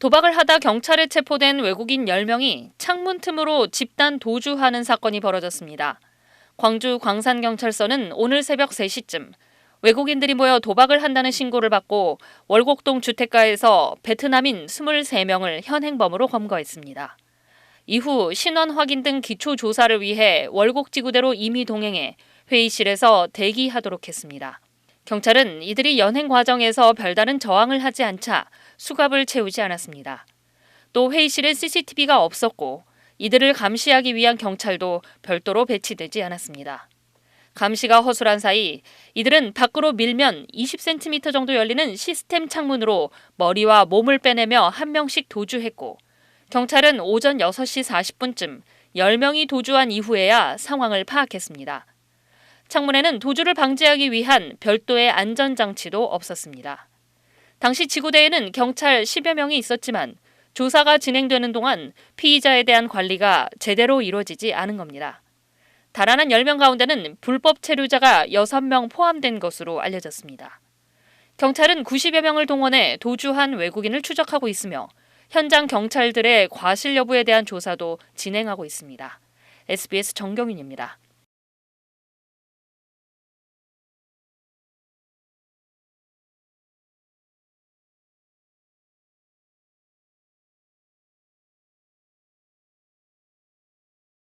도박을 하다 경찰에 체포된 외국인 10명이 창문 틈으로 집단 도주하는 사건이 벌어졌습니다. 광주 광산경찰서는 오늘 새벽 3시쯤 외국인들이 모여 도박을 한다는 신고를 받고 월곡동 주택가에서 베트남인 23명을 현행범으로 검거했습니다. 이후 신원 확인 등 기초 조사를 위해 월곡 지구대로 임의 동행해 회의실에서 대기하도록 했습니다. 경찰은 이들이 연행 과정에서 별다른 저항을 하지 않자 수갑을 채우지 않았습니다. 또 회의실에 CCTV가 없었고 이들을 감시하기 위한 경찰도 별도로 배치되지 않았습니다. 감시가 허술한 사이 이들은 밖으로 밀면 20cm 정도 열리는 시스템 창문으로 머리와 몸을 빼내며 한 명씩 도주했고 경찰은 오전 6시 40분쯤 10명이 도주한 이후에야 상황을 파악했습니다. 창문에는 도주를 방지하기 위한 별도의 안전장치도 없었습니다. 당시 지구대에는 경찰 10여 명이 있었지만 조사가 진행되는 동안 피의자에 대한 관리가 제대로 이루어지지 않은 겁니다. 달아난 10명 가운데는 불법 체류자가 6명 포함된 것으로 알려졌습니다. 경찰은 90여 명을 동원해 도주한 외국인을 추적하고 있으며 현장 경찰들의 과실 여부에 대한 조사도 진행하고 있습니다. SBS 정경윤입니다.